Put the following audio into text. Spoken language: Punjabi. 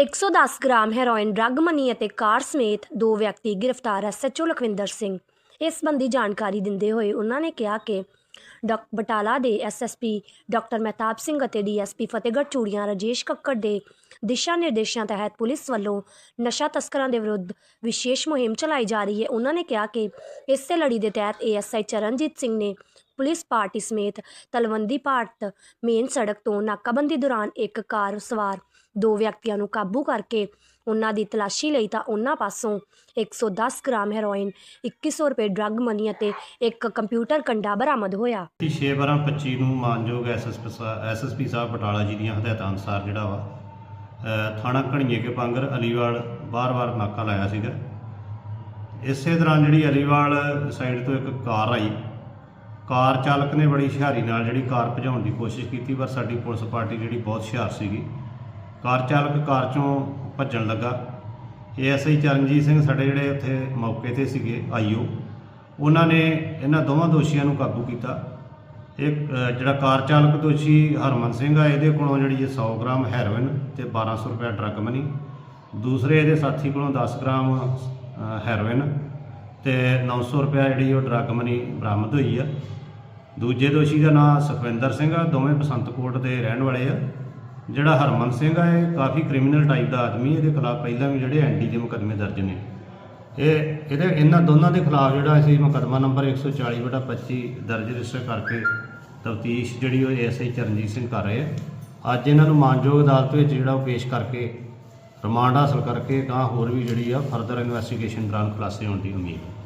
110 ਗ੍ਰਾਮ ਹੈਰੋਇਨ ਡਰੱਗ ਮਨੀ ਅਤੇ ਕਾਰ ਸਮੇਤ ਦੋ ਵਿਅਕਤੀ ਗ੍ਰਿਫਤਾਰ ਐਸਐਚਓ ਲਖਵਿੰਦਰ ਸਿੰਘ। ਇਸ ਸੰਬੰਧੀ ਜਾਣਕਾਰੀ ਦਿੰਦੇ ਹੋਏ ਉਹਨਾਂ ਨੇ ਕਿਹਾ ਕਿ ਡਾਕ ਬਟਾਲਾ ਦੇ ਐਸਐਸਪੀ ਡਾਕਟਰ ਮਹਿਤਾਬ ਸਿੰਘ ਅਤੇ ਡੀਐਸਪੀ ਫਤਿਹਗੜ੍ਹ ਚੂੜੀਆਂ ਰਾਜੇਸ਼ ਕੱਕੜ ਦੇ ਦਿਸ਼ਾ ਨਿਰਦੇਸ਼ਾਂ ਤਹਿਤ ਪੁਲਿਸ ਵੱਲੋਂ ਨਸ਼ਾ ਤਸਕਰਾਂ ਦੇ ਵਿਰੁੱਧ ਵਿਸ਼ੇਸ਼ ਮੁਹਿੰਮ ਚਲਾਈ ਜਾ ਰਹੀ ਹੈ। ਉਹਨਾਂ ਨੇ ਕਿਹਾ ਕਿ ਇਸੇ ਲੜੀ ਦੇ ਤਹਿਤ ਏਐਸਆਈ ਚਰਨਜੀਤ ਸਿੰਘ ਨੇ ਪੁਲਿਸ ਪਾਰਟੀ ਸਮੇਤ ਤਲਵੰਦੀ ਭਾਰਤ ਮੇਨ ਸੜਕ ਤੋਂ ਨਾਕਾਬੰਦੀ ਦੌਰਾਨ ਇੱਕ ਕਾਰ ਸਵਾਰ ਦੋ ਵਿਅਕਤੀਆਂ ਨੂੰ ਕਾਬੂ ਕਰਕੇ ਉਹਨਾਂ ਦੀ ਤਲਾਸ਼ੀ ਲਈ ਤਾਂ ਉਹਨਾਂ ਪਾਸੋਂ 110 ਗ੍ਰਾਮ ਹੈਰੋਇਨ 2100 ਰੁਪਏ ਡਰੱਗ ਮਨੀ ਅਤੇ ਇੱਕ ਕੰਪਿਊਟਰ ਕੰਡਾ ਬਰਾਮਦ ਹੋਇਆ। 6/12/25 ਨੂੰ ਮਾਨਯੋਗ ਐਸਐਸਪੀ ਐਸਐਸਪੀ ਸਾਹਿਬ ਬਟਾਲਾ ਜੀ ਦੀਆਂ ਹਦਾਇਤਾਂ ਅਨੁਸਾਰ ਜਿਹੜਾ ਵਾ ਅ, ਥਾਣਾ ਘਣੀਏ ਕੇ ਪੰਗਰ ਅਲੀਵਾਲ ਬਾਰ-ਬਾਰ ਨਾਕਾ ਲਾਇਆ ਸੀਗਾ। ਇਸੇ ਦੌਰਾਨ ਜਿਹੜੀ ਅਲੀਵਾਲ ਸਾਈਡ ਤੋਂ ਇੱਕ ਕਾਰ ਆਈ ਕਾਰ ਚਾਲਕ ਨੇ ਬੜੀ ਹੁਸ਼ਿਆਰੀ ਨਾਲ ਜਿਹੜੀ ਕਾਰ ਭਜਾਉਣ ਦੀ ਕੋਸ਼ਿਸ਼ ਕੀਤੀ ਪਰ ਸਾਡੀ ਪੁਲਿਸ ਪਾਰਟੀ ਜਿਹੜੀ ਬਹੁਤ ਹੁਸ਼ਿਆਰ ਸੀਗੀ। ਕਾਰ ਚਾਲਕ ਕਾਰ ਚੋਂ ਭੱਜਣ ਲੱਗਾ। ਏਐਸਆਈ ਚਰਨਜੀਤ ਸਿੰਘ ਸਾਡੇ ਜਿਹੜੇ ਉੱਥੇ ਮੌਕੇ ਤੇ ਸੀਗੇ ਆਈਓ ਉਹਨਾਂ ਨੇ ਇਹਨਾਂ ਦੋਵਾਂ ਦੋਸ਼ੀਆਂ ਨੂੰ ਕਾਬੂ ਕੀਤਾ। ਇਹ ਜਿਹੜਾ ਕਾਰ ਚਾਲਕ ਦੋਸ਼ੀ ਹਰਮਨ ਸਿੰਘ ਆ ਇਹਦੇ ਕੋਲੋਂ ਜਿਹੜੀ ਇਹ 100 ਗ੍ਰਾਮ ਹੈਰੋਇਨ ਤੇ 1200 ਰੁਪਏ ਡਰੱਗ ਮਨੀ। ਦੂਸਰੇ ਇਹਦੇ ਸਾਥੀ ਕੋਲੋਂ 10 ਗ੍ਰਾਮ ਅ, ਹੈਰੋਇਨ ਤੇ 900 ਰੁਪਏ ਜਿਹੜੀ ਉਹ ਡਰੱਗ ਮਨੀ ਬਰਾਮਦ ਹੋਈ ਆ। ਦੂਜੇ ਦੋਸ਼ੀ ਦਾ ਨਾਮ ਸੁਖਵਿੰਦਰ ਸਿੰਘ ਆ, ਦੋਵੇਂ ਬਸੰਤਕੋਟ ਦੇ ਰਹਿਣ ਵਾਲੇ ਆ। ਜਿਹੜਾ ਹਰਮਨ ਸਿੰਘ ਆ, ਇਹ ਕਾਫੀ ਕ੍ਰਿਮੀਨਲ ਟਾਈਪ ਦਾ ਆਦਮੀ ਇਹਦੇ ਖਿਲਾਫ ਪਹਿਲਾਂ ਵੀ ਜਿਹੜੇ ਐਨਡੀ ਦੇ ਮੁਕੱਦਮੇ ਦਰਜ ਨੇ। ਇਹ ਇਹਦੇ ਇਹਨਾਂ ਦੋਨਾਂ ਦੇ ਖਿਲਾਫ ਜਿਹੜਾ ਅਸੀਂ ਮੁਕੱਦਮਾ ਨੰਬਰ 140 ਬਟਾ 25 ਦਰਜ ਰਜਿਸਟਰ ਕਰਕੇ ਤਫਤੀਸ਼ ਜਿਹੜੀ ਉਹ ਐਸਆਈ ਚਰਨਜੀਤ ਸਿੰਘ ਕਰ ਰਹੇ ਆ। ਅੱਜ ਇਹਨਾਂ ਨੂੰ ਮਾਨਯੋਗ ਅਦਾਲਤ ਵਿੱਚ ਜਿਹੜਾ ਉਹ ਪੇਸ਼ ਕਰਕੇ ਰਿਮਾਂਡ ਹਾਸਲ ਕਰਕੇ ਤਾਂ ਹੋਰ ਵੀ ਜਿਹੜੀ ਆ ਫਰਦਰ ਇਨਵੈਸਟੀਗੇਸ਼ਨ ਦੌਰਾਨ ਖੁਲਾਸੇ ਹੋਣ ਦੀ ਉਮੀਦ ਹੈ।